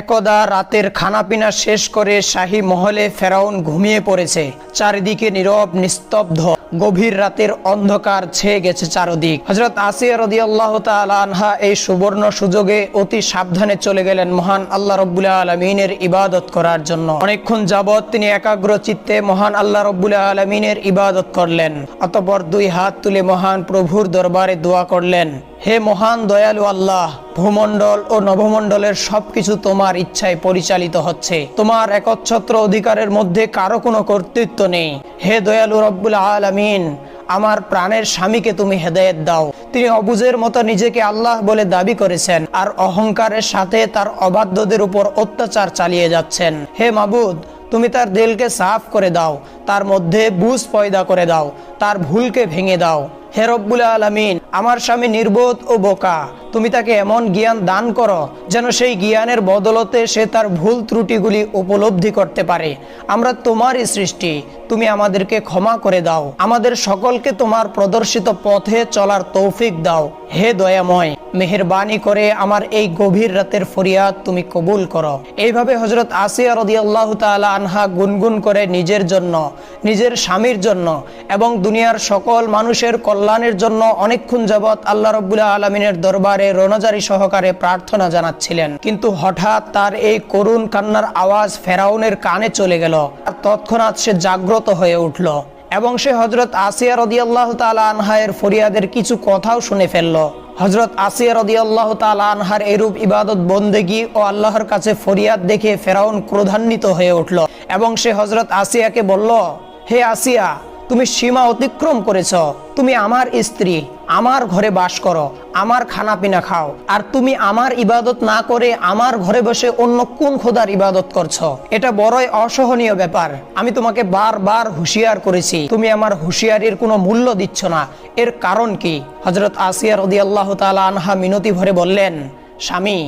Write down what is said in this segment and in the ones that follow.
একদা রাতের খানাপিনা শেষ করে শাহী মহলে ফেরাউন ঘুমিয়ে পড়েছে। চারিদিকে নীরব, নিস্তব্ধ, গভীর রাতের অন্ধকার ছেয়ে গেছে চারদিক। হজরত আসিয়া রদি আল্লাহ আনহা এই সুবর্ণ সুযোগে অতি সাবধানে চলে গেলেন মহান আল্লাহ রব্বুল্লাহ আলমিনের ইবাদত করার জন্য। অনেকক্ষণ যাবৎ তিনি একাগ্র চিত্তে মহান আল্লাহ রব্বুল্লাহ আলমিনের ইবাদত করলেন। অতপর দুই হাত তুলে মহান প্রভুর দরবারে দোয়া করলেন। হে মহান দয়ালু আল্লাহ, ভূমণ্ডল ও নভমণ্ডলের সবকিছু তোমার ইচ্ছায় পরিচালিত হচ্ছে। তোমার একচ্ছত্র অধিকারের মধ্যে কারও কোনো কর্তৃত্ব নেই। হে দয়ালু রব্বুল আলামিন, আমার প্রাণের স্বামীকে তুমি হেদায়েত দাও। তিনি অবুজের মতো নিজেকে আল্লাহ বলে দাবি করেছেন আর অহংকারের সাথে তার অবাধ্যদের উপর অত্যাচার চালিয়ে যাচ্ছেন। হে মাবুদ, তুমি তার দিলকে সাফ করে দাও, তার মধ্যে বুঝ পয়দা করে দাও, তার ভুলকে ভেঙে দাও। হে রব্বুল আলমিন, আমার স্বামী নির্বোধ ও বোকা। তুমি তাকে এমন জ্ঞান দান করো যেন সেই জ্ঞানের বদলতে সে তার ভুল ত্রুটিগুলি উপলব্ধি করতে পারে। আমরা তোমারই সৃষ্টি, তুমি আমাদেরকে ক্ষমা করে দাও। আমাদের সকলকে তোমার প্রদর্শিত পথে চলার তৌফিক দাও। হে দয়াময়, মেহরবানি করে আমার এই গভীর রাতের ফরিয়াদ তুমি কবুল করো। এইভাবে হজরত আসিয়া রদি আল্লাহ তালা আনহা গুনগুন করে নিজের জন্য, নিজের স্বামীর জন্য এবং দুনিয়ার সকল মানুষের কল্যাণের জন্য অনেকক্ষণ যাবৎ আল্লাহ রব্বুল্লাহ আলমিনের দরবারে রোনাজারি সহকারে প্রার্থনা জানাচ্ছিলেন। কিন্তু হঠাৎ তার এই করুণ কান্নার আওয়াজ ফেরাউনের কানে চলে গেল। আর তৎক্ষণাৎ সে জাগ্রত হয়ে উঠল এবং সে হজরত আসিয়া রদি আল্লাহ তালা আনহায়ের ফরিয়াদের কিছু কথাও শুনে ফেলল। হজরত আসিয়া রদি আল্লাহ তালা আনহার এরূপ ইবাদত বন্দেগি ও আল্লাহর কাছে ফরিয়াদ দেখে ফেরাউন ক্রোধান্বিত হয়ে উঠল এবং সে হজরত আসিয়াকে বলল, হে আসিয়া তুমি সীমা অতিক্রম করেছ। তুমি আমার স্ত্রী, আমার ঘরে বাস করো, আমার খানা পিনা খাও। আর তুমি আমার ইবাদত না করে আমার ঘরে বসে অন্য কোন খোদার ইবাদত করছ। এটা বড়ই অসহনীয় ব্যাপার। আমি তোমাকে বারবার হুঁশিয়ার করেছি। তুমি আমার হুঁশিয়ারির কোনো মূল্য দিচ্ছ না। এর কারণ কি? হজরত আসিয়া রদি আল্লাহ তালা আনহা মিনতি ভরে বললেন, স্বামী,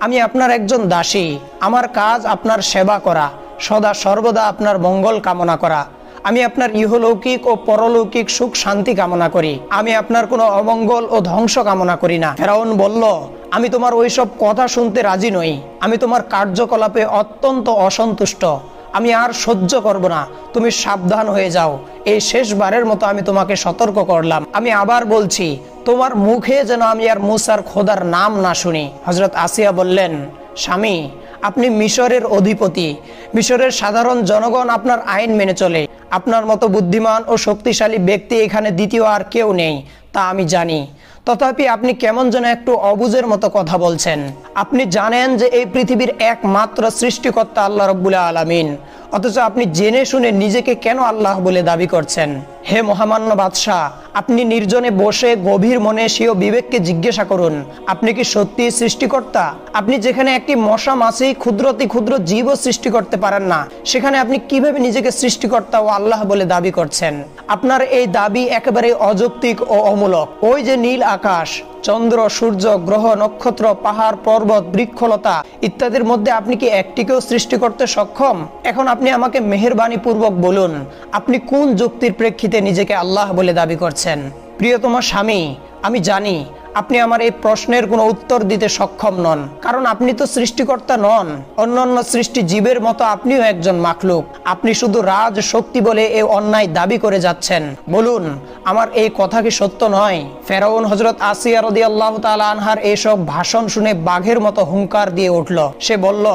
আমি আপনার একজন দাসী। আমার কাজ আপনার সেবা করা। সদা সর্বদা আপনার মঙ্গল কামনা করা। আমি আপনার ইহলৌকিক ও পরলৌকিক সুখ, শান্তি কামনা করি। আমি আপনার কোনো অমঙ্গল ও ধ্বংস কামনা করি না। ফেরাউন বলল, আমি তোমার ওইসব কথা শুনতে রাজি নই। আমি তোমার কার্যকলাপে অত্যন্ত অসন্তুষ্ট। আমি আর সহ্য করব না। তুমি সাবধান হয়ে যাও। এই শেষবারের মতো আমি তোমাকে সতর্ক করলাম। আমি আবার বলছি, তোমার মুখে যেন আমি আর মুসার খোদার নাম না শুনি। হজরত আসিয়া বললেন, স্বামী, আপনি মিশরের অধিপতি। মিশরের সাধারণ জনগণ আপনার আইন মেনে চলে। আপনার মতো বুদ্ধিমান ও শক্তিশালী ব্যক্তি এখানে দ্বিতীয় আর কেউ নেই, তা আমি জানি। তথাপি আপনি কেমন যেন একটু অবুজের মতো কথা বলছেন। আপনি জানেন যে এই পৃথিবীর একমাত্র সৃষ্টিকর্তা আল্লাহ রব্বুল্লাহ আলমিন। অথচ আপনি জেনে শুনে নিজেকে কেন আল্লাহ বলে দাবি করছেন? হে মহামান্য বাদশাহ, আপনি নির্জনে বসে গভীর মনে স্বীয় বিবেককে জিজ্ঞাসা করুন, আপনি কি সত্যি সৃষ্টিকর্তা? আপনি যেখানে একটি মশা, মাছি, ক্ষুদ্রতি ক্ষুদ্র জীবও সৃষ্টি করতে পারেন না, সেখানে আপনি কীভাবে নিজেকে সৃষ্টিকর্তা ও আল্লাহ বলে দাবি করছেন? আপনার এই দাবি একেবারে অযৌক্তিক ও অমূলক। ওই যে নীল আকাশ চন্দ্র, সূর্য, গ্রহ, নক্ষত্র, পাহাড়, পর্বত, বৃক্ষলতা ইত্যাদির মধ্যে আপনি কি একটিকেও সৃষ্টি করতে সক্ষম? এখন আপনি আমাকে মেহরবানি পূর্বক বলুন, আপনি কোন যুক্তির প্রেক্ষিতে নিজেকে আল্লাহ বলে দাবি করছেন? প্রিয়তম স্বামী, আমি জানি আপনি আমার এই প্রশ্নের কোনো উত্তর দিতে সক্ষম নন। কারণ আপনি তো সৃষ্টিকর্তা নন। অন্যান্য সৃষ্টি জীবের মতো আপনিও একজন মাখলুক। আপনি শুধু রাজ শক্তি বলে এই অন্যায় দাবি করে যাচ্ছেন। বলুন, আমার এই কথা কি সত্য নয়? ফেরাউন হজরত আসিয়া রদি আল্লাহ তালা আনহার এইসব ভাষণ শুনে বাঘের মতো হুঙ্কার দিয়ে উঠল। সে বলল,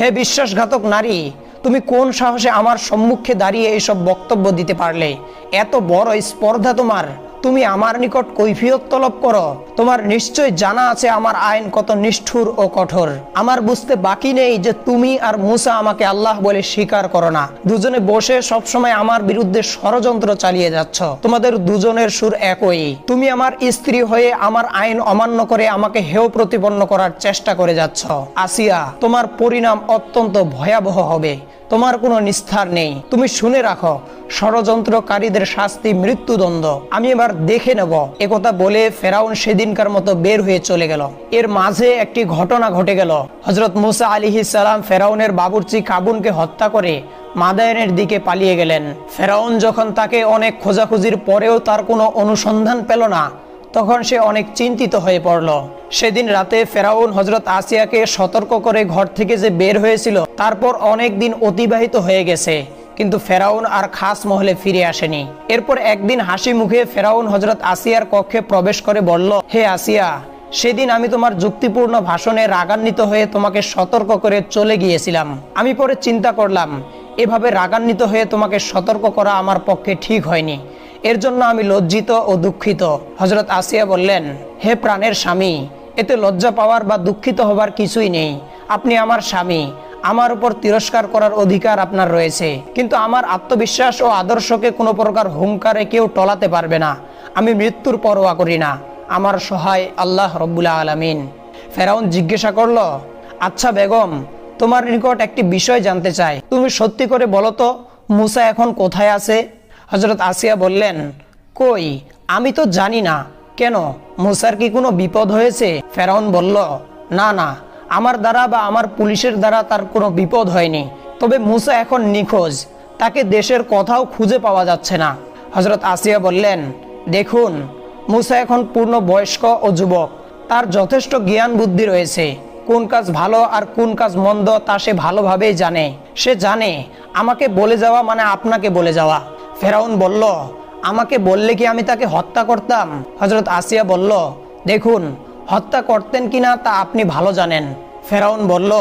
হে বিশ্বাসঘাতক নারী, তুমি কোন সাহসে আমার সম্মুখে দাঁড়িয়ে এইসব বক্তব্য দিতে পারলে? এত বড় স্পর্ধা তোমার। তুমি আমার নিকট কৈফিয়ত তলব করো। তোমার নিশ্চয় জানা আছে আমার আইন কত নিষ্ঠুর ও কঠোর। আমার বুঝতে বাকি নেই যে তুমি আর মুসা আমাকে আল্লাহ বলে স্বীকার করো না। দুজনে বসে সবসময় আমার বিরুদ্ধে ষড়যন্ত্র চালিয়ে যাচ্ছ। তোমাদের দুজনের সুর একই। তুমি আমার স্ত্রী হয়ে আমার আইন অমান্য করে আমাকে হেয় প্রতিপন্ন করার চেষ্টা করে যাচ্ছ। আসিয়া তোমার পরিণাম অত্যন্ত ভয়াবহ হবে। তোমার কোনো নিস্তার নেই। তুমি শুনে রাখো, ষড়যন্ত্রকারীদের শাস্তি মৃত্যুদণ্ড। আমি এবার দেখে নেব। একথা বলে ফেরাউন সেদিনকার মতো বের হয়ে চলে গেল। এর মাঝে একটি ঘটনা ঘটে গেল। হজরত মুসা আলী সালাম ফেরাউনের বাবুর্চি কাবুনকে হত্যা করে মাদায়নের দিকে পালিয়ে গেলেন। ফেরাউন যখন তাকে অনেক খোঁজাখুঁজির পরেও তার কোনো অনুসন্ধান পেল না তখন সে অনেক চিন্তিত হয়ে পড়ল। সেদিন রাতে ফেরাউন হজরত আসিয়াকে সতর্ক করে ঘর থেকে যে বের হয়েছিল, তারপর অনেক দিন অতিবাহিত হয়ে গেছে। কিন্তু ফেরাউন আর খাস মহলে ফিরে আসেনি। এরপর একদিন হাসি মুখে ফেরাউন হজরত আসিয়ার কক্ষে প্রবেশ করে বলল, হে আসিয়া, সেদিন আমি তোমার যুক্তিপূর্ণ ভাষণে রাগান্বিত হয়ে তোমাকে সতর্ক করে চলে গিয়েছিলাম। আমি পরে চিন্তা করলাম এভাবে রাগান্বিত হয়ে তোমাকে সতর্ক করা আমার পক্ষে ঠিক হয়নি। এর জন্য আমি লজ্জিত ও দুঃখিত। হজরত আসিয়া বললেন, হে প্রাণের স্বামী, এতে লজ্জা পাওয়ার বা দুঃখিত হবার কিছুই নেই। আপনি আমার স্বামী। আমার উপর তিরস্কার করার অধিকার আপনার রয়েছে। কিন্তু আমার আত্মবিশ্বাস ও আদর্শকে কোনো প্রকার হুঙ্কারে কেউ টলাতে পারবে না। আমি মৃত্যুর পরোয়া করি না। আমার সহায় আল্লাহ রব্বুল্লা আলমিন। ফেরাউন জিজ্ঞাসা করল আচ্ছা বেগম তোমার নিকট একটি বিষয় জানতে চাই। তুমি সত্যি করে বলো তো, মুসা এখন কোথায় আছে? হজরত আসিয়া বললেন, কই, আমি তো জানি না। কেন? মুসার কি কোনো বিপদ হয়েছে? ফেরাউন বলল, না না, আমার দ্বারা বা আমার পুলিশের দ্বারা তার কোনো বিপদ হয়নি। তবে মুসা এখন নিখোঁজ। তাকে দেশের কথাও খুঁজে পাওয়া যাচ্ছে না। হজরত আসিয়া বললেন, দেখুন, মুসা এখন পূর্ণ বয়স্ক ও যুবক। তার যথেষ্ট জ্ঞান বুদ্ধি রয়েছে। কোন কাজ ভালো আর কোন কাজ মন্দ তা সে ভালোভাবেই জানে। সে জানে, আমাকে বলে যাওয়া মানে আপনাকে বলে যাওয়া। ফেরাউন বলল, আমাকে বললে কি আমি তাকে হত্যা করতাম? হজরত আসিয়া বলল, দেখুন, হত্যা করতেন কিনা তা আপনি ভালো জানেন। ফেরাউন বলল,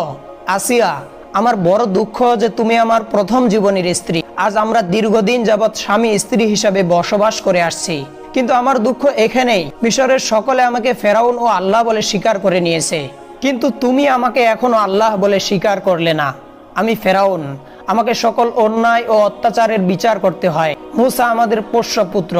আসিয়া, আমার বড় দুঃখ যে তুমি আমার প্রথম জীবনের স্ত্রী। আজ আমরা দীর্ঘদিন যাবৎ স্বামী স্ত্রী হিসাবে বসবাস করে আসছি। কিন্তু আমার দুঃখ এখানেই। মিশরের সকলে আমাকে ফেরাউন ও আল্লাহ বলে স্বীকার করে নিয়েছে। কিন্তু তুমি আমাকে এখনও আল্লাহ বলে স্বীকার করলে না। আমি ফেরাউন, আমাকে সকল অন্যায় ও অত্যাচারের বিচার করতে হয়। মুসা আমাদের পোষ্য পুত্র,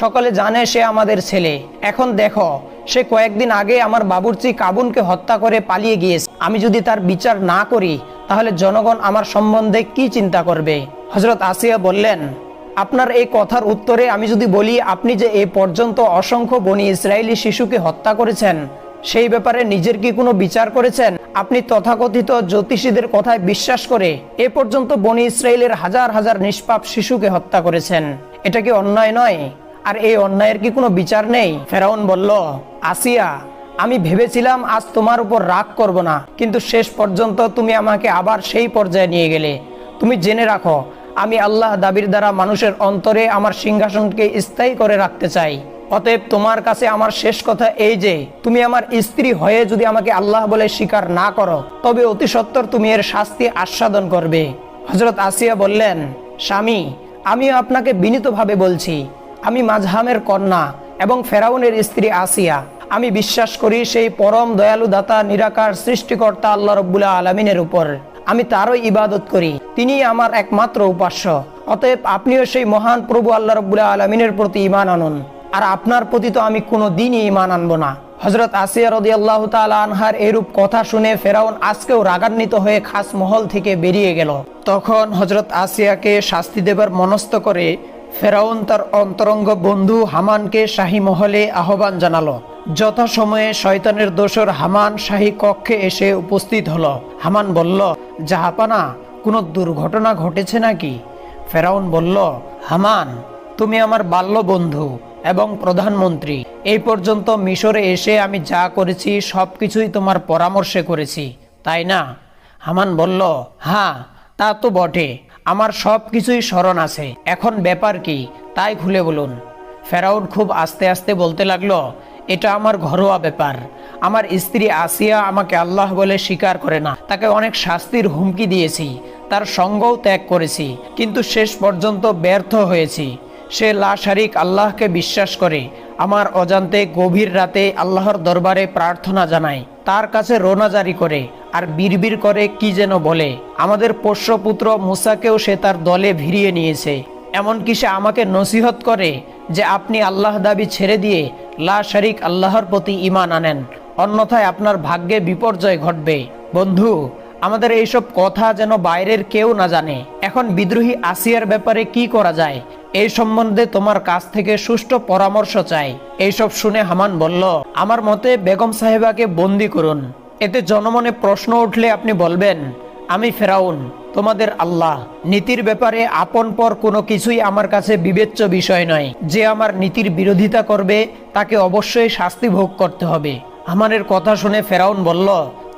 সকলে জানে সে আমাদের ছেলে। এখন দেখো, সে কয়েকদিন আগে আমার বাবুর্চি কাবুনকে হত্যা করে পালিয়ে গিয়েছে। আমি যদি তার বিচার না করি, তাহলে জনগণ আমার সম্বন্ধে কি চিন্তা করবে? হজরত আসিয়া বললেন, আপনার এই কথার উত্তরে আমি যদি বলি, আপনি যে এ পর্যন্ত অসংখ্য বনি ইসরায়েলি শিশুকে হত্যা করেছেন সেই ব্যাপারে নিজের কি কোনো বিচার করেছেন? আপনি তথাকথিত জ্যোতিষীদের কথায় বিশ্বাস করে এ পর্যন্ত বনি ইসরায়েলের হাজার হাজার নিষ্পাপ শিশুকে হত্যা করেছেন। এটা কি অন্যায় নয়? আর এই অন্যায়ের কি কোনো বিচার নেই? ফেরাউন বলল, আসিয়া, আমি ভেবেছিলাম আজ তোমার উপর রাগ করব না, কিন্তু শেষ পর্যন্ত তুমি আমাকে আবার সেই পর্যায়ে নিয়ে গেলে। তুমি জেনে রাখো, আমি আল্লাহ দাবির দ্বারা মানুষের অন্তরে আমার সিংহাসনকে স্থায়ী করে রাখতে চাই। অতএব তোমার কাছে আমার শেষ কথা এই যে, তুমি আমার স্ত্রী হয়ে যদি আমাকে আল্লাহ বলে স্বীকার না করো, তবে অতি সত্বর তুমি এর শাস্তি আস্বাদন করবে। হজরত আসিয়া বললেন, স্বামী, আমিও আপনাকে বিনীতভাবে বলছি, আমি মাঝহামের কন্যা এবং ফেরাউনের স্ত্রী আসিয়া, আমি বিশ্বাস করি সেই পরম দয়ালু দাতা নিরাকার সৃষ্টিকর্তা আল্লাহ রব্বুল্লাহ আলমিনের উপর। আমি তারই ইবাদত করি তিনি আমার একমাত্র উপাস্য। অতএব আপনিও সেই মহান প্রভু আল্লাহ রব্বুল্লাহ আলমিনের প্রতি ইমান আনুন। আর আপনার প্রতি তো আমি কোনো দিনই ইমান আনব না। হজরত আসিয়া রদি আল্লাহ আনহার এরূপ কথা শুনে ফেরাউন আজকেও রাগান্বিত হয়ে খাস মহল থেকে বেরিয়ে গেল। তখন হজরত আসিয়াকে শাস্তি দেবার মনস্থ করে ফেরাউন তার অন্তরঙ্গ বন্ধু হামানকে শাহী মহলে আহ্বান জানালো। যথাসময়ে শয়তানের দোসর হামান শাহী কক্ষে এসে উপস্থিত হলো। হামান বলল, জাহাপানা, কোনো দুর্ঘটনা ঘটেছে নাকি? ফেরাউন বলল, হামান, তুমি আমার বাল্য বন্ধু এবং প্রধানমন্ত্রী। এই পর্যন্ত মিশরে এসে আমি যা করেছি সব কিছুই তোমার পরামর্শে করেছি। তাই না? হামান বলল হ্যাঁ তা তো বটে। আমার সব কিছুই স্মরণ আছে। এখন ব্যাপার কি, তাই খুলে বলুন। ফেরাউন খুব আস্তে আস্তে বলতে লাগল, এটা আমার ঘরোয়া ব্যাপার। আমার স্ত্রী আসিয়া আমাকে আল্লাহ বলে স্বীকার করে না। তাকে অনেক শাস্তির হুমকি দিয়েছি। তার সঙ্গও ত্যাগ করেছি। কিন্তু শেষ পর্যন্ত ব্যর্থ হয়েছি। সে লাশারিক আল্লাহকে বিশ্বাস করে। আমার অজান্তে গভীর রাতে আল্লাহর দরবারে প্রার্থনা জানায়। তার কাছে রোনা জারি করে আর বিড়বিড় করে কি যেন বলে। আমাদের পোষ্যপুত্র মুসাকেও সে তার দলে ভিড়িয়ে নিয়েছে। এমনকি সে আমাকে নসিহত করে যে আপনি আল্লাহ দাবি ছেড়ে দিয়ে লা শারিক আল্লাহর প্রতি ইমান আনেন। অন্যথায় আপনার ভাগ্যে বিপর্যয় ঘটবে। বন্ধু, আমাদের এইসব কথা যেন বাইরের কেউ না জানে। এখন বিদ্রোহী আসিয়ার ব্যাপারে কি করা যায়? এই সম্বন্ধে তোমার কাছ থেকে সুষ্ঠু পরামর্শ চাই। এইসব শুনে হামান বলল, আমার মতে বেগম সাহেবাকে বন্দি করুন। এতে জনমনে প্রশ্ন উঠলে আপনি বলবেন, আমি ফেরাউন, তোমাদের আল্লাহ। নীতির ব্যাপারে আপন পর কোনো কিছুই আমার কাছে বিবেচ্য বিষয় নয়। যে আমার নীতির বিরোধিতা করবে, তাকে অবশ্যই শাস্তি ভোগ করতে হবে আমানের কথা শুনে ফেরাউন বলল,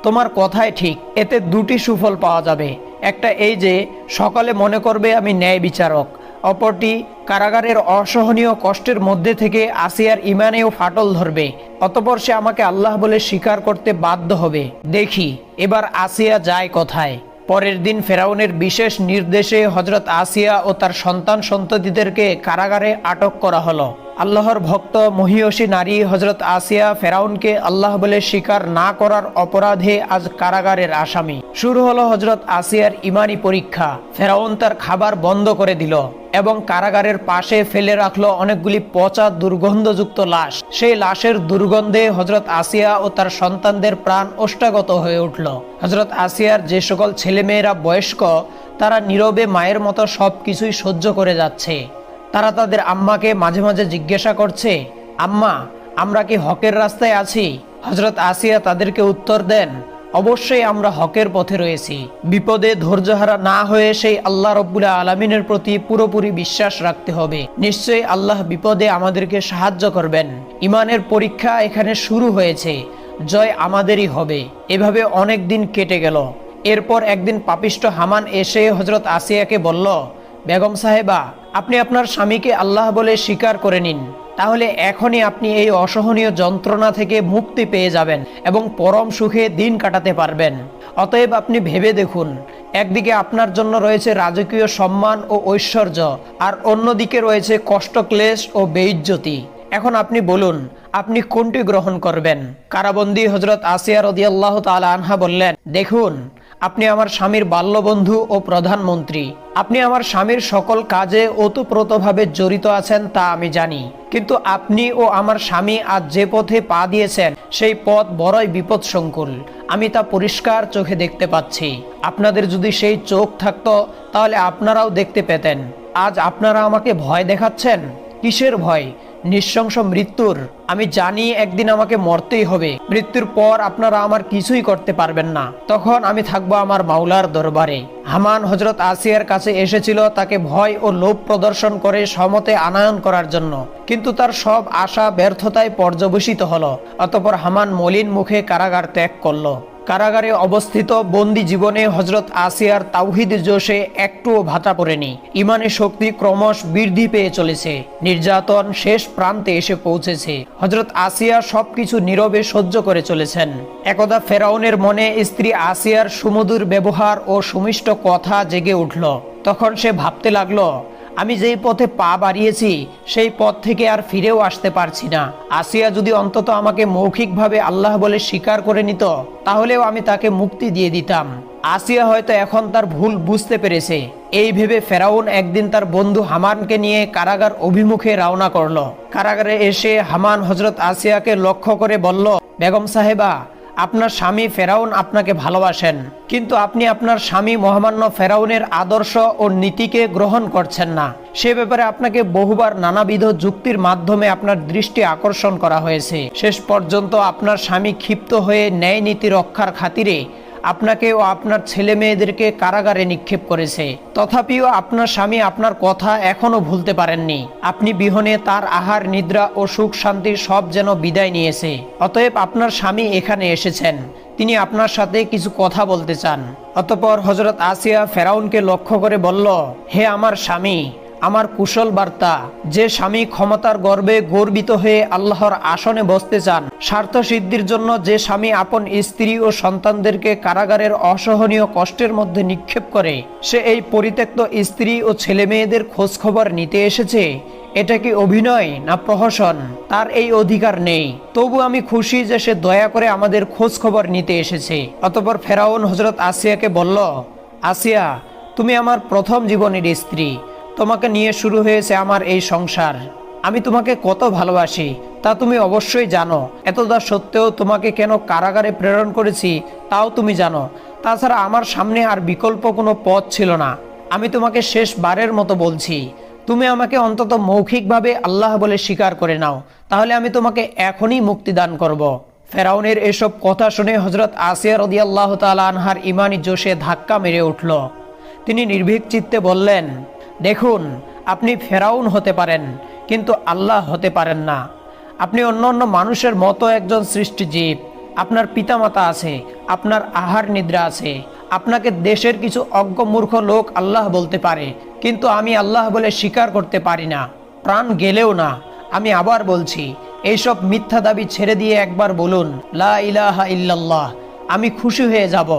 তোমার কথাই ঠিক, এতে দুটি সুফল পাওয়া যাবে। একটা এই যে, সকালে মনে করবে আমি ন্যায় বিচারক। অপরটি কারাগারের অসহনীয় কষ্টের মধ্যে থেকে আসিয়ার ইমানেও ফাটল ধরবে। অতপর সে আমাকে আল্লাহ বলে স্বীকার করতে বাধ্য হবে। দেখি, এবার আসিয়া যায় কোথায়? পরের দিন ফেরাউনের বিশেষ নির্দেশে হজরত আসিয়া ও তার সন্তান সন্ততিদেরকে কারাগারে আটক করা হলো। আল্লাহর ভক্ত, মহিয়সী নারী হজরত আসিয়া ফেরাউনকে আল্লাহ বলে স্বীকার না করার অপরাধে আজ কারাগারের আসামি। শুরু হলো হজরত আসিয়ার ইমানি পরীক্ষা। ফেরাউন তার খাবার বন্ধ করে দিল এবং কারাগারের পাশে ফেলে রাখল অনেকগুলি পচা দুর্গন্ধযুক্ত লাশ। সেই লাশের দুর্গন্ধে হজরত আসিয়া ও তার সন্তানদের প্রাণ ওষ্ঠাগত হয়ে উঠল। হজরত আসিয়ার যে সকল ছেলেমেয়েরা বয়স্ক, তারা নীরবে মায়ের মতো সব কিছুই সহ্য করে যাচ্ছে। তারা তাদের আম্মাকে মাঝে মাঝে জিজ্ঞাসা করছে, আম্মা, আমরা কি হকের রাস্তায় আছি? হজরত আসিয়া তাদেরকে উত্তর দেন, অবশ্যই আমরা হকের পথে রয়েছি। বিপদে ধৈর্যহারা না হয়ে সেই আল্লাহ রব্বুল্লা আলমিনের প্রতি পুরোপুরি বিশ্বাস রাখতে হবে। নিশ্চয়ই আল্লাহ বিপদে আমাদেরকে সাহায্য করবেন। ইমানের পরীক্ষা এখানে শুরু হয়েছে। জয় আমাদেরই হবে। এভাবে অনেক দিন কেটে গেল। এরপর একদিন পাপিষ্ট হামান এসে হজরত আসিয়াকে বলল, বেগম সাহেবা আপনি আপনার স্বামীকে আল্লাহ বলে স্বীকার করে নিন, তাহলে এখনই আপনি এই অসহনীয় যন্ত্রণা থেকে মুক্তি পেয়ে যাবেন এবং পরম সুখে দিন কাটাতে পারবেন। অতএব আপনি ভেবে দেখুন, একদিকে আপনার জন্য রয়েছে রাজকীয় সম্মান ও ঐশ্বর্য, আর অন্যদিকে রয়েছে কষ্ট ক্লেশ ও বেইজ্জতি। এখন আপনি বলুন, আপনি কোনটি গ্রহণ করবেন? কারাবন্দী হজরত আসিয়া রদিয়াল্লাহ তালা আনহা বললেন, দেখুন আপনি আমার স্বামীর বাল্যবন্ধু ও প্রধানমন্ত্রী। আপনি আমার স্বামীর সকল কাজে ওতপ্রোতভাবে জড়িত আছেন তা আমি জানি। কিন্তু আপনি ও আমার স্বামী আজ যে পথে পা দিয়েছেন, সেই পথ বড়ই বিপদসংকুল। আমি তা পরিষ্কার চোখে দেখতে পাচ্ছি। আপনাদের যদি সেই চোখ থাকতো, তাহলে আপনারাও দেখতে পেতেন। আজ আপনারা আমাকে ভয় দেখাচ্ছেন? কিসের ভয়? নিঃশংস মৃত্যুর। আমি জানি একদিন আমাকে মরতেই হবে। মৃত্যুর পর আপনারা আমার কিছুই করতে পারবেন না। তখন আমি থাকব আমার মাওলার দরবারে। হামান হজরত আসিয়ার কাছে এসেছিল তাকে ভয় ও লোভ প্রদর্শন করে সমতে আনায়ন করার জন্য। কিন্তু তার সব আশা ব্যর্থতায় পর্যবসিত হলো। অতপর হামান মলিন মুখে কারাগার ত্যাগ করল। কারাগারে অবস্থিত বন্দি জীবনে হজরত আসিয়ার তাওহিদ জোশে একটুও ভাতা পড়েনি। ইমানের শক্তি ক্রমশ বৃদ্ধি পেয়ে চলেছে। নির্যাতন শেষ প্রান্তে এসে পৌঁছেছে। হজরত আসিয়া সবকিছু নীরবে সহ্য করে চলেছেন। একদা ফেরাউনের মনে স্ত্রী আসিয়ার সুমধুর ব্যবহার ও সুমিষ্ট কথা জেগে উঠল। তখন সে ভাবতে লাগল আমি যেই পথে পা বাড়িয়েছি, সেই পথ থেকে আর ফিরেও আসতে পারছি না। আসিয়া যদি অন্তত আমাকে মৌখিকভাবে আল্লাহ বলে স্বীকার করে নিত, তাহলেও আমি তাকে মুক্তি দিয়ে দিতাম। আসিয়া হয়তো এখন তার ভুল বুঝতে পেরেছে। এই ভেবে ফেরাউন একদিন তার বন্ধু হামানকে নিয়ে কারাগার অভিমুখে রওনা করল। কারাগারে এসে হামান হজরত আসিয়াকে লক্ষ্য করে বলল, বেগম সাহেবা আপনার স্বামী ফেরাউন আপনাকে ভালোবাসেন, কিন্তু আপনি আপনার স্বামী মহামান্য ফেরাউনের আদর্শ ও নীতিকে গ্রহণ করছেন না। সে ব্যাপারে আপনাকে বহুবার নানাবিধ যুক্তির মাধ্যমে আপনার দৃষ্টি আকর্ষণ করা হয়েছে। শেষ পর্যন্ত আপনার স্বামী ক্ষিপ্ত হয়ে ন্যায় নীতি রক্ষার খাতিরে আপনাকে ও আপনার ছেলে মেয়েদেরকে কারাগারে নিক্ষেপ করেছে। তথাপিও আপনার স্বামী আপনার কথা এখনও ভুলতে পারেননি। আপনি বিহনে তার আহার, নিদ্রা ও সুখ শান্তি সব যেন বিদায় নিয়েছে। অতএব আপনার স্বামী এখানে এসেছেন। তিনি আপনার সাথে কিছু কথা বলতে চান। অতপর হজরত আসিয়া ফেরাউনকে লক্ষ্য করে বলল, হে আমার স্বামী আমার কুশল বার্তা, যে স্বামী ক্ষমতার গর্বে গর্বিত হয়ে আল্লাহর আসনে বসতে চান স্বার্থ সিদ্ধির জন্য যে স্বামী আপন স্ত্রী ও সন্তানদেরকে কারাগারের অসহনীয় কষ্টের মধ্যে নিক্ষেপ করে, সে এই পরিত্যক্ত স্ত্রী ও ছেলে মেয়েদের খোঁজ খবর নিতে এসেছে, এটা কি অভিনয় না প্রহসন? তার এই অধিকার নেই। তবু আমি খুশি যে সে দয়া করে আমাদের খোঁজ খবর নিতে এসেছে। অতপর ফেরাউন হজরত আসিয়াকে বলল, আসিয়া, তুমি আমার প্রথম জীবনের স্ত্রী। তোমাকে নিয়ে শুরু হয়েছে আমার এই সংসার। আমি তোমাকে কত ভালোবাসি, তা তুমি অবশ্যই জানো। এতদা সত্ত্বেও তোমাকে কেন কারাগারে প্রেরণ করেছি, তাও তুমি জানো। তাছাড়া আমার সামনে আর বিকল্প কোনো পথ ছিল না। আমি তোমাকে শেষ বারের মতো বলছি, তুমি আমাকে অন্তত মৌখিকভাবে আল্লাহ বলে স্বীকার করে নাও, তাহলে আমি তোমাকে এখনই মুক্তি দান করব। ফেরাউনের এসব কথা শুনে হজরত আসিয়া রদিয়াল্লাহ তালা আনহার ইমানি জোশে ধাক্কা মেরে উঠল। তিনি নির্ভীক চিত্তে বললেন দেখুন, আপনি ফেরাউন হতে পারেন, কিন্তু আল্লাহ হতে পারেন না। আপনি অন্য অন্য মানুষের মতো একজন সৃষ্টিজীব আপনার পিতামাতা আছে, আপনার আহার নিদ্রা আছে। আপনাকে দেশের কিছু অজ্ঞ মূর্খ লোক আল্লাহ বলতে পারে, কিন্তু আমি আল্লাহ বলে স্বীকার করতে পারি না। প্রাণ গেলেও না। আমি আবার বলছি, এইসব মিথ্যা দাবি ছেড়ে দিয়ে একবার বলুন, লা ইলাহা ইল্লাল্লাহ, আমি খুশি হয়ে যাব।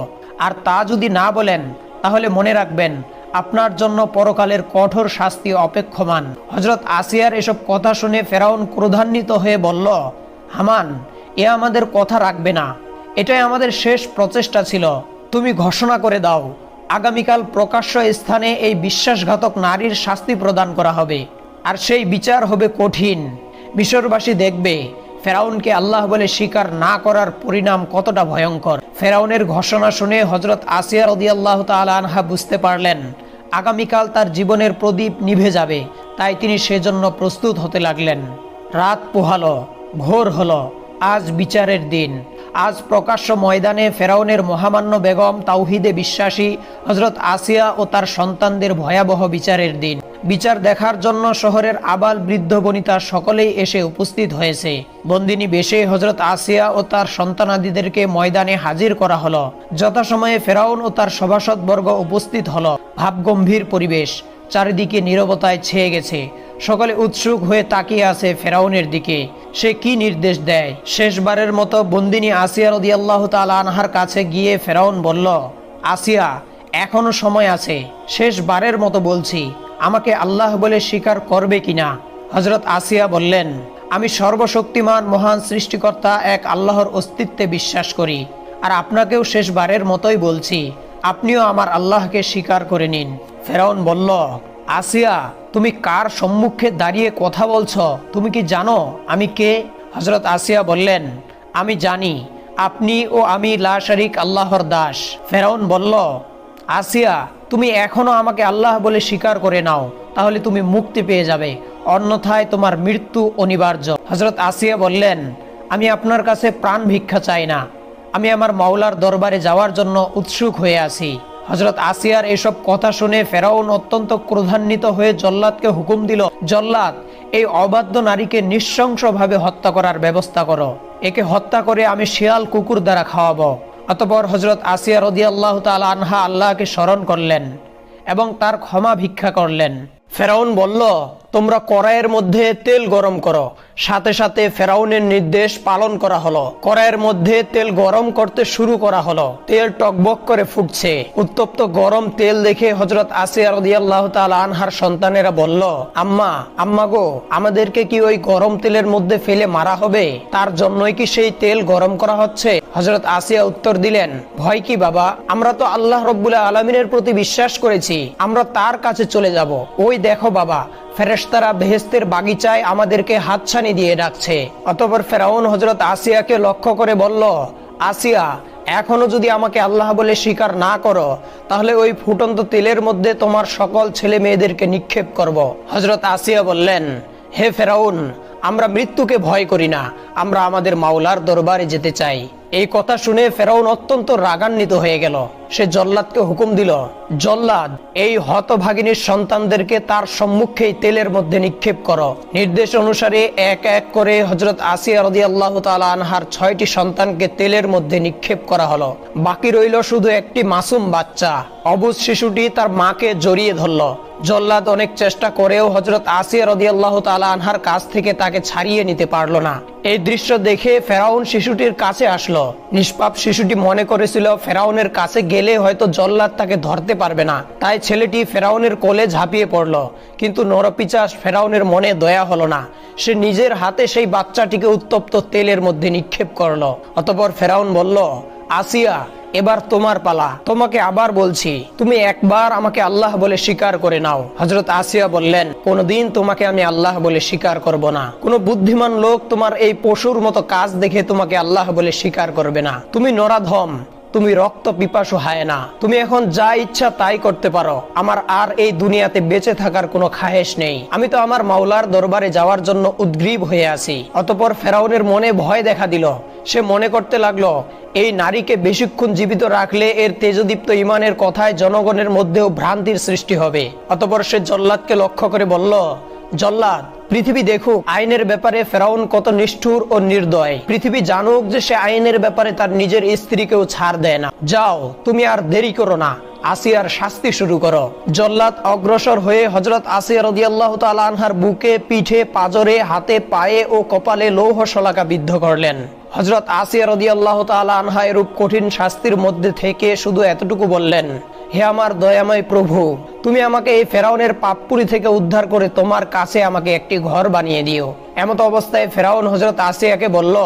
আর তা যদি না বলেন, তাহলে মনে রাখবেন আপনার জন্য পরকালের কঠোর শাস্তি অপেক্ষমান। হজরত আসিয়ার এসব কথা শুনে ফেরাউন ক্রোধান্বিত হয়ে বলল, হামান, এ আমাদের কথা রাখবে না। এটাই আমাদের শেষ প্রচেষ্টা ছিল। তুমি ঘোষণা করে দাও, আগামীকাল প্রকাশ্য স্থানে এই বিশ্বাসঘাতক নারীর শাস্তি প্রদান করা হবে। আর সেই বিচার হবে কঠিন। মিশরবাসী দেখবে ফেরাউনকে আল্লাহ বলে স্বীকার না করার পরিণাম কতটা ভয়ঙ্কর। ফেরাউনের ঘোষণা শুনে হজরত আসিয়া রদি আল্লাহ আনহা বুঝতে পারলেন, আগামীকাল তার জীবনের প্রদীপ নিভে যাবে, তাই তিনি সেজন্য প্রস্তুত হতে লাগলেন। রাত পোহালো, ভোর হলো, আজ বিচারের দিন। আজ প্রকাশ্য ময়দানে ফেরাউনের মহামান্য বেগম তাওহিদে বিশ্বাসী হজরত আসিয়া ও তার সন্তানদের ভয়াবহ বিচারের দিন। বিচার দেখার জন্য শহরের আবাল বৃদ্ধ বনিতা সকলেই এসে উপস্থিত হয়েছে। বন্দিনী বেশে হজরত আসিয়া ও তার সন্তানাদিদেরকে ময়দানে হাজির করা হলো। যথাসময়ে ফেরাউন ও তার সভাসদবর্গ উপস্থিত হলো। ভাবগম্ভীর পরিবেশ, চারিদিকে নীরবতায় ছেয়ে গেছে। সকলে উৎসুক হয়ে তাকিয়ে আছে ফেরাউনের দিকে। সে কি নির্দেশ দেয়? শেষবারের মতো বন্দিনী আসিয়া রদি আল্লাহ আনহার কাছে গিয়ে ফেরাউন বলল, আসিয়া, এখনও সময় আছে। শেষবারের মতো বলছি। আমাকে আল্লাহ বলে স্বীকার করবে কিনা? হজরত আসিয়া বললেন, আমি সর্বশক্তিমান মহান সৃষ্টিকর্তা এক আল্লাহর অস্তিত্বে বিশ্বাস করি। আর আপনাকেও শেষবারের মতোই বলছি, আপনিও আমার আল্লাহকে স্বীকার করে নিন। ফেরাউন বলল, আসিয়া, তুমি কার সম্মুখে দাঁড়িয়ে কথা বলছো? তুমি কি জানো আমি কে? হজরত আসিয়া বললেন, আমি জানি, আপনি ও আমি লা শারিক আল্লাহর দাস। ফেরাউন বলল, আসিয়া তুমি এখনও আমাকে আল্লাহ বলে স্বীকার করে নাও, তাহলে তুমি মুক্তি পেয়ে যাবে। অন্যথায় তোমার মৃত্যু অনিবার্য। হজরত আসিয়া বললেন, আমি আপনার কাছে প্রাণ ভিক্ষা চাই না। আমি আমার মাওলার দরবারে যাওয়ার জন্য উৎসুক হয়ে আছি। হজরত আসিয়ার এসব কথা শুনে ফেরাউন অত্যন্ত ক্রোধান্বিত হয়ে জল্লাদকে হুকুম দিল, জল্লাদ, এই অবাধ্য নারীকে নৃশংসভাবে হত্যা করার ব্যবস্থা করো। একে হত্যা করে আমি শিয়াল কুকুর দ্বারা খাওয়াবো। অতপর হজরত আসিয়া রদি আল্লাহ তাল আনহা আল্লাহকে স্মরণ করলেন এবং তার ক্ষমা ভিক্ষা করলেন। ফেরাউন বলল তোমরা কড়াইয়ের মধ্যে তেল গরম করো। সাথে সাথে ফেরাউনের নির্দেশ পালন করা হলো। কড়াইয়ের মধ্যে তেল গরম করতে শুরু করা হলো। তেল টকবক করে ফুটছে। উত্তপ্ত গরম তেল দেখে হজরত আসিয়া রদিয়াল্লাহ তাল আনহার সন্তানেরা বলল, আম্মা আম্মা গো, আমাদেরকে কি ওই গরম তেলের মধ্যে ফেলে মারা হবে? তার জন্যই কি সেই তেল গরম করা হচ্ছে? হজরত আসিয়া উত্তর দিলেন, ভয় কি বাবা? আমরা তো আল্লাহ রব্বুল্লাহ আলমিনের প্রতি বিশ্বাস করেছি। আমরা তার কাছে চলে যাব। ওই দেখো বাবা ফেরেশতারা বেহেস্তের বাগিচায় আমাদেরকে হাতছানি দিয়ে ডাকছে। অতপর ফেরাউন হজরত আসিয়াকে লক্ষ্য করে বলল, আসিয়া, এখনও যদি আমাকে আল্লাহ বলে স্বীকার না করো, তাহলে ওই ফুটন্ত তেলের মধ্যে তোমার সকল ছেলে মেয়েদেরকে নিক্ষেপ করব। হজরত আসিয়া বললেন, হে ফেরাউন, আমরা মৃত্যুকে ভয় করি না, আমরা আমাদের মাওলার দরবারে যেতে চাই। এই কথা শুনে ফেরাউন অত্যন্ত রাগান্বিত হয়ে গেল। সে জল্লাদকে হুকুম দিল, জল্লাদ, এই হতভাগিনীর সন্তানদেরকে তার সম্মুখেই তেলের মধ্যে নিক্ষেপ করো। নির্দেশ অনুসারে এক এক করে হজরত আসিয়া রদি আল্লাহ আনহার ছয়টি সন্তানকে তেলের মধ্যে নিক্ষেপ করা হলো। বাকি রইল শুধু একটি মাসুম বাচ্চা। অবুজ শিশুটি তার মাকে জড়িয়ে ধরল। জল্লাদ অনেক চেষ্টা করেও হজরত আসিয়া রদি আল্লাহ আনহার কাছ থেকে তাকে ছাড়িয়ে নিতে পারল না। এই দৃশ্য দেখে ফেরাউন শিশুটির কাছে আসলো। নিষ্পাপ শিশুটি মনে করেছিল ফেরাউনের কাছে গেলে হয়তো জল্লাদ তাকে ধরতে পারবে না। তাই ছেলেটি ফেরাউনের কোলে ঝাঁপিয়ে পড়ল। কিন্তু নরপিচাস ফেরাউনের মনে দয়া হলো না। সে নিজের হাতে সেই বাচ্চাটিকে উত্তপ্ত তেলের মধ্যে নিক্ষেপ করল। অতপর ফেরাউন বলল, আসিয়া, এবার তোমার পালা। তোমাকে আবার বলছি, তুমি একবার আমাকে আল্লাহ বলে স্বীকার করে নাও। হজরত আসিয়া বললেন, কোনদিন তোমাকে আমি আল্লাহ বলে স্বীকার করব না। কোনো বুদ্ধিমান লোক তোমার এই পশুর মতো কাজ দেখে তোমাকে আল্লাহ বলে স্বীকার করবে না। তুমি নরাধম তুমি রক্ত পিপাসু হায় না। তুমি এখন যা ইচ্ছা তাই করতে পারো। আমার আর এই দুনিয়াতে বেঁচে থাকার কোনো খাহেশ নেই। আমি তো আমার মাওলার দরবারে যাওয়ার জন্য উদ্গ্রীব হয়ে আছি। অতপর ফেরাউনের মনে ভয় দেখা দিল। সে মনে করতে লাগল, এই নারীকে বেশিক্ষণ জীবিত রাখলে এর তেজদীপ্ত ইমানের কথায় জনগণের মধ্যেও ভ্রান্তির সৃষ্টি হবে। অতপর সে জল্লাদকে লক্ষ্য করে বলল জল্লাদ, পৃথিবী দেখুক, আইনের ব্যাপারে ফেরাউন কত নিষ্ঠুর ও নির্দয়। পৃথিবী জানুক যে সে আইনের ব্যাপারে তার নিজের স্ত্রীকেও ছাড় দেয় না। যাও, তুমি আর দেরি করো না। আসিয়ার শাস্তি শুরু করো। জল্লাদ অগ্রসর হয়ে হজরত আসিয়া রদিয়াল্লাহ তালা আনহার বুকে, পিঠে, পাজরে, হাতে, পায়ে ও কপালে লৌহ শলাকা বিদ্ধ করলেন। হজরত আসিয়া রদিয়াল্লাহ তালা আনহা এরূপ কঠিন শাস্তির মধ্যে থেকে শুধু এতটুকু বললেন হে আমার দয়াময় প্রভু, তুমি আমাকে এই ফেরাউনের পাপপুরি থেকে উদ্ধার করে তোমার কাছে আমাকে একটি ঘর বানিয়ে দিও। এমত অবস্থায় ফেরাউন হজরত আসিয়াকে বলল,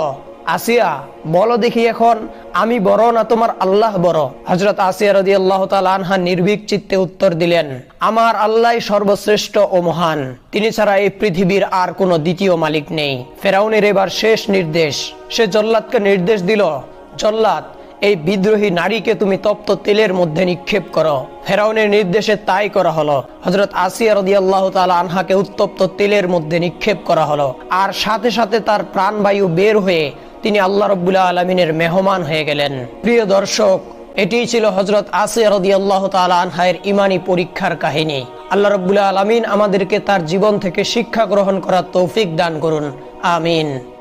আসিয়া, বলো দেখি এখন আমি বড় না তোমার আল্লাহ বড়? হজরত আসিয়া রদি আল্লাহ আনহা নির্ভীক চিত্তে উত্তর দিলেন, আমার আল্লাহ সর্বশ্রেষ্ঠ ও মহান, তিনি ছাড়া এই পৃথিবীর আর কোনো দ্বিতীয় মালিক নেই। ফেরাউনের এবার শেষ নির্দেশ, সে জল্লাদকে নির্দেশ দিল, জল্লাদ এই বিদ্রোহী নারীকে তুমি তপ্ত তেলের মধ্যে নিক্ষেপ করো। ফেরাউনের নির্দেশে তাই করা হলো। হজরত আসিয়া রদি আল্লাহ তালা আনহাকে উত্তপ্ত তেলের মধ্যে নিক্ষেপ করা হলো। আর সাথে সাথে তার প্রাণবায়ু বের হয়ে তিনি আল্লাহ রব্বুল্লাহ আলমিনের মেহমান হয়ে গেলেন। প্রিয় দর্শক, এটিই ছিল হজরত আসিয়া রদি আল্লাহ তালা আনহায়ের ইমানি পরীক্ষার কাহিনী। আল্লাহ রব্বুল্লাহ আলমিন আমাদেরকে তার জীবন থেকে শিক্ষা গ্রহণ করার তৌফিক দান করুন। আমিন।